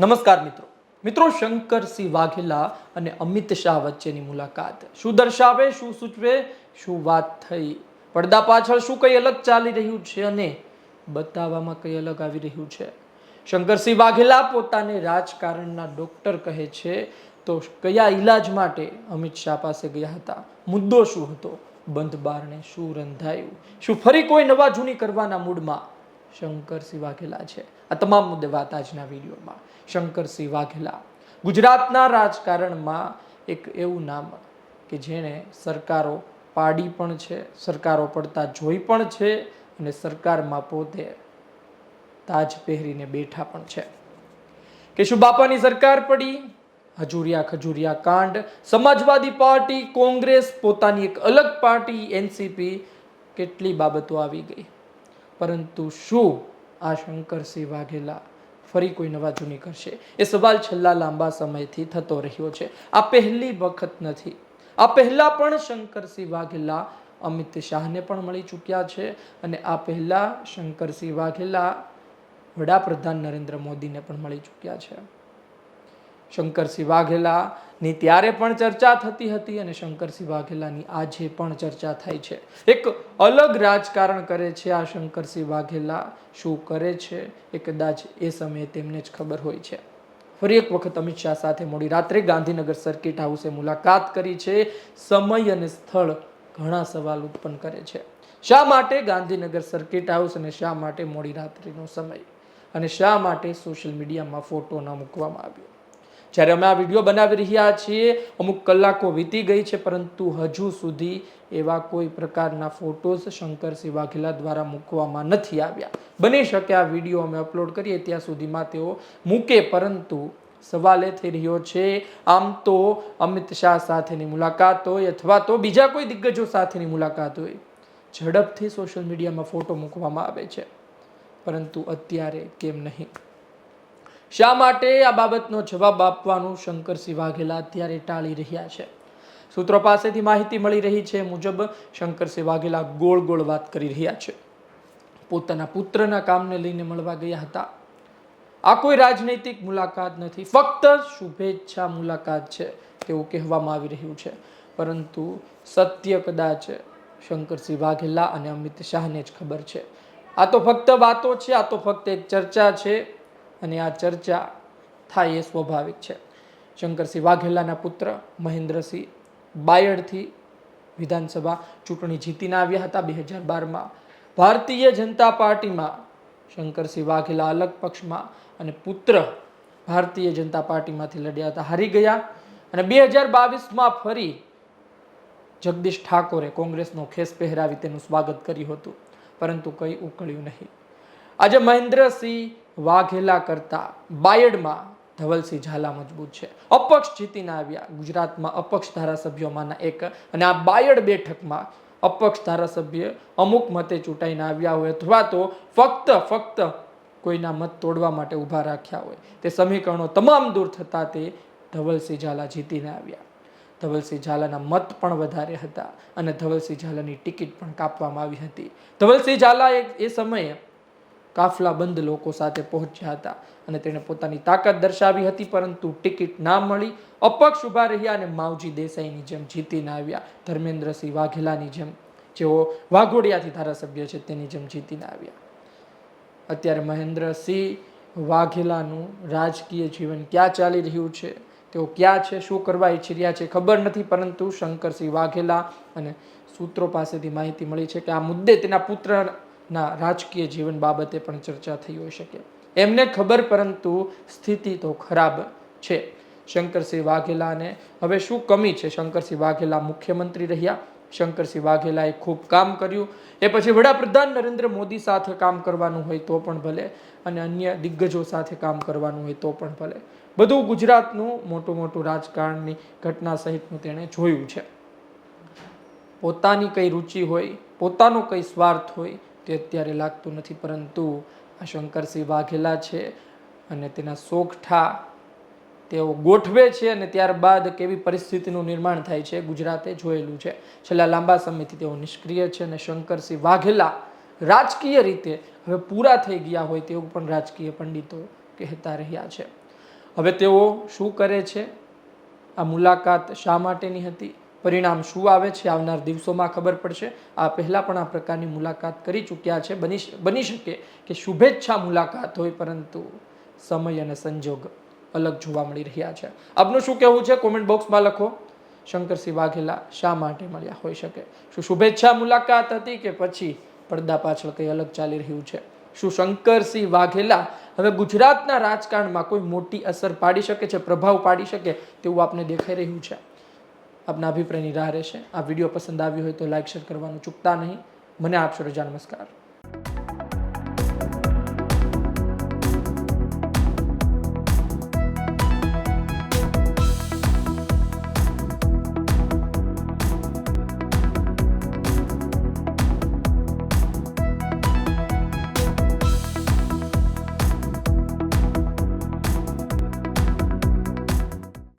નમસ્કાર મિત્રો. મિત્રો શંકરસિંહ વાઘેલા અને અમિત શાહ વચ્ચેની મુલાકાત. શું દર્શાવે, શું સૂચવે, શું વાત થઈ? પડદા પાછળ શું કઈ અલગ ચાલી રહ્યું છે અને બતાવવામાં કઈ અલગ આવી રહ્યું છે? શંકરસિંહ વાઘેલા પોતાને રાજકારણના ડોક્ટર કહે છે, તો કયા ઈલાજ માટે અમિત શાહ પાસે ગયા હતા? મુદ્દો શું હતો? બંધ બારણે શું રંધાયું? શું ફરી કોઈ નવા જૂની કરવાના મૂડમાં શંકરસિંહ વાઘેલા છે. આ તમામ મુદ્દે વાત આજના વિડીયોમાં. શંકરસિંહ વાઘેલા. ગુજરાતના રાજકારણમાં એક એવું નામ કે જેણે સરકારો પાડી પણ છે, સરકારો પડતા જોઈ પણ છે અને સરકારમાં પોતે તાજ પહેરીને બેઠા પણ છે. કેશુબાપાની સરકાર પડી, હજુરિયા ખજુરિયા કાંડ, સમાજવાદી પાર્ટી, કોંગ્રેસ પોતાની એક અલગ પાર્ટી, એનસીપી, કેટલી બાબતો આવી ગઈ. પરંતુ શું આ શંકરસિંહ વાઘેલા ફરી કોઈ નવા જૂની કરશે? એ સવાલ છેલ્લા લાંબા સમયથી થતો રહ્યો છે. આ પહેલી વખત નથી. આ પહેલાં પણ શંકરસિંહ વાઘેલા અમિત શાહને પણ મળી ચૂક્યા છે અને આ પહેલાં શંકરસિંહ વાઘેલા વડાપ્રધાન નરેન્દ્ર મોદીને પણ મળી ચૂક્યા છે. શંકરસિંહ વાઘેલાની ત્યારે પણ ચર્ચા થતી હતી અને શંકરસિંહ વાઘેલાની આજે પણ ચર્ચા થાય છે. એક અલગ રાજકારણ કરે છે આ શંકરસિંહ વાઘેલા. શું કરે છે? એ કદાચ એ સમયે તેમને જ ખબર હોય છે. ફરી એક વખત અમિત શાહ સાથે મોડી રાત્રે ગાંધીનગર સર્કિટ હાઉસે મુલાકાત કરી છે. સમય અને સ્થળ ઘણા સવાલ ઉત્પન્ન કરે છે. શા માટે ગાંધીનગર સર્કિટ હાઉસ અને શા માટે મોડી રાત્રિનો સમય? અને શા માટે સોશિયલ મીડિયામાં ફોટો ન મૂકવામાં આવ્યો? જ્યારે અમે આ વીડિયો બનાવી રહ્યા છીએ, અમુક કલાકો વીતી ગઈ છે, પરંતુ હજુ સુધી એવા કોઈ પ્રકારના ફોટોઝ શંકરસિંહ વાઘેલા દ્વારા મૂકવામાં નથી આવ્યા. બની શકે આ વીડિયો અમે અપલોડ કરીએ ત્યાં સુધીમાં તેઓ મૂકે, પરંતુ સવાલ એ થઈ રહ્યો છે, આમ તો અમિત શાહ સાથેની મુલાકાત હોય અથવા તો બીજા કોઈ દિગ્ગજો સાથેની મુલાકાત હોય, ઝડપથી સોશિયલ મીડિયામાં ફોટો મૂકવામાં આવે છે. પરંતુ અત્યારે કેમ નહીં? શા માટે આ બાબતનો જવાબ આપવાનું શંકરસિંહ વાઘેલા અત્યારે ટાળી રહ્યા છે? સૂત્રો પાસેથી માહિતી મળી રહી છે મુજબ શંકરસિંહ વાઘેલા ગોળ ગોળ વાત કરી રહ્યા છે. પોતાના પુત્રના કામને લઈને મળવા ગયા હતા. આ કોઈ રાજનૈતિક મુલાકાત નથી, ફક્ત શુભેચ્છા મુલાકાત છે તેવું કહેવામાં આવી રહ્યું છે. પરંતુ સત્ય કદાચ શંકરસિંહ વાઘેલા અને અમિત શાહને જ ખબર છે. આ તો ફક્ત વાતો છે, આ તો ફક્ત એક ચર્ચા છે. અને આ ચર્ચા થાય એ સ્વાભાવિક છે. શંકરસિંહ વાઘેલાના પુત્ર મહેન્દ્રસિંહ બાયડથી વિધાનસભા ચૂંટણી જીતીને આવ્યા હતા બે હજાર બારમાં. ભારતીય જનતા પાર્ટીમાં શંકરસિંહ વાઘેલા અલગ પક્ષમાં અને પુત્ર ભારતીય જનતા પાર્ટીમાંથી લડ્યા હતા, હારી ગયા. અને બે હજાર બાવીસમાં ફરી જગદીશ ઠાકોરે કોંગ્રેસનો ખેસ પહેરાવી તેનું સ્વાગત કર્યું હતું, પરંતુ કંઈ ઉકળ્યું નહીં. આજે મહેન્દ્રસિંહ વાઘેલા કરતા બાયડમાં ધવલસિંહ ઝાલા મજબૂત છે. અપક્ષ જીતીને આવ્યા. ગુજરાતમાં અપક્ષ ધારાસભ્યોમાંના એક અને આ બાયડ બેઠકમાં અપક્ષ ધારાસભ્ય અમુક મતે ચૂંટાઈને આવ્યા હોય અથવા તો ફક્ત ફક્ત કોઈના મત તોડવા માટે ઊભા રાખ્યા હોય. તે સમીકરણો તમામ દૂર થતાં તે ધવલસિંહ ઝાલા જીતીને આવ્યા. ધવલસિંહ ઝાલાના મત પણ વધારે હતા અને ધવલસિંહ ઝાલાની ટિકિટ પણ કાપવામાં આવી હતી. ધવલસિંહ ઝાલા એ સમયે કાફલા બંધ લોકો સાથે પહોંચ્યા હતા અને તેણે પોતાની તાકાત દર્શાવી હતી, પરંતુ ટિકિટ ના મળી. અપક્ષ ઊભા રહ્યા અને માવજી દેસાઈની જેમ જીતીને આવ્યા. ધર્મેન્દ્રસિંહ વાઘેલાની જેમ, જેઓ વાઘોડિયાથી ધારાસભ્ય છે, તેની જેમ જીતીને આવ્યા. અત્યારે મહેન્દ્રસિંહ વાઘેલાનું રાજકીય જીવન ક્યાં ચાલી રહ્યું છે? તેઓ ક્યાં છે? શું કરવા ઈચ્છી રહ્યા છે? ખબર નથી, પરંતુ શંકરસિંહ વાઘેલા અને સૂત્રો પાસેથી માહિતી મળી છે કે આ મુદ્દે તેના પુત્રના રાજકીય જીવન બાબતે પણ ચર્ચા થઈ હોઈ શકે. એમને ખબર પરંતુ સ્થિતિ તો ખરાબ છે. શંકરસિંહ વાઘેલાને હવે શું કમી છે? શંકરસિંહ વાઘેલા મુખ્યમંત્રી રહ્યા. શંકરસિંહ વાઘેલાએ ખૂબ કામ કર્યું. એ પછી વડાપ્રધાન નરેન્દ્ર મોદી સાથે કામ કરવાનું હોય તો પણ ભલે અને અન્ય દિગ્ગજો સાથે કામ કરવાનું હોય તો પણ ભલે. બધું ગુજરાતનું મોટું મોટું રાજકારણની ઘટના સહિતનું તેણે જોયું છે. પોતાની કઈ રુચિ હોય, પોતાનો કઈ સ્વાર્થ હોય તે અત્યારે લાગતું નથી, પરંતુ આ શંકરસિંહ વાઘેલા છે અને તેના સોગઠા તેઓ ગોઠવે છે અને ત્યારબાદ કેવી પરિસ્થિતિનું નિર્માણ થાય છે, ગુજરાતે જોયેલું છે. છેલ્લા લાંબા સમયથી તેઓ નિષ્ક્રિય છે અને શંકરસિંહ વાઘેલા રાજકીય રીતે હવે પૂરા થઈ ગયા હોય તેવું પણ રાજકીય પંડિતો કહેતા રહ્યા છે. હવે તેઓ શું કરે છે? આ મુલાકાત શા માટેની હતી? પરિણામ શું આવે છે આવનાર દિવસોમાં ખબર પડશે. આ પહેલાં પણ આ પ્રકારની મુલાકાત કરી ચૂક્યા છે. બની બની શકે કે શુભેચ્છા મુલાકાત હોય, પરંતુ સમય અને સંજોગ અલગ જોવા મળી રહ્યા છે. આપનું શું કહેવું છે? કોમેન્ટ બોક્સમાં લખો. શંકરસિંહ વાઘેલા શા માટે મળ્યા? હોઈ શકે. શું શુભેચ્છા મુલાકાત હતી કે પછી પડદા પાછળ કંઈ અલગ ચાલી રહ્યું છે? શું શંકરસિંહ વાઘેલા હવે ગુજરાતના રાજકારણમાં કોઈ મોટી અસર પાડી શકે છે, પ્રભાવ પાડી શકે તેવું આપને દેખાઈ રહ્યું છે? આપના અભિપ્રાયની રાહ રહેશે. આ વીડિયો પસંદ આવ્યો હોય તો લાઇક શેર કરવાનું ચૂકતા નહીં. મને આપશો રજા નમસ્કાર.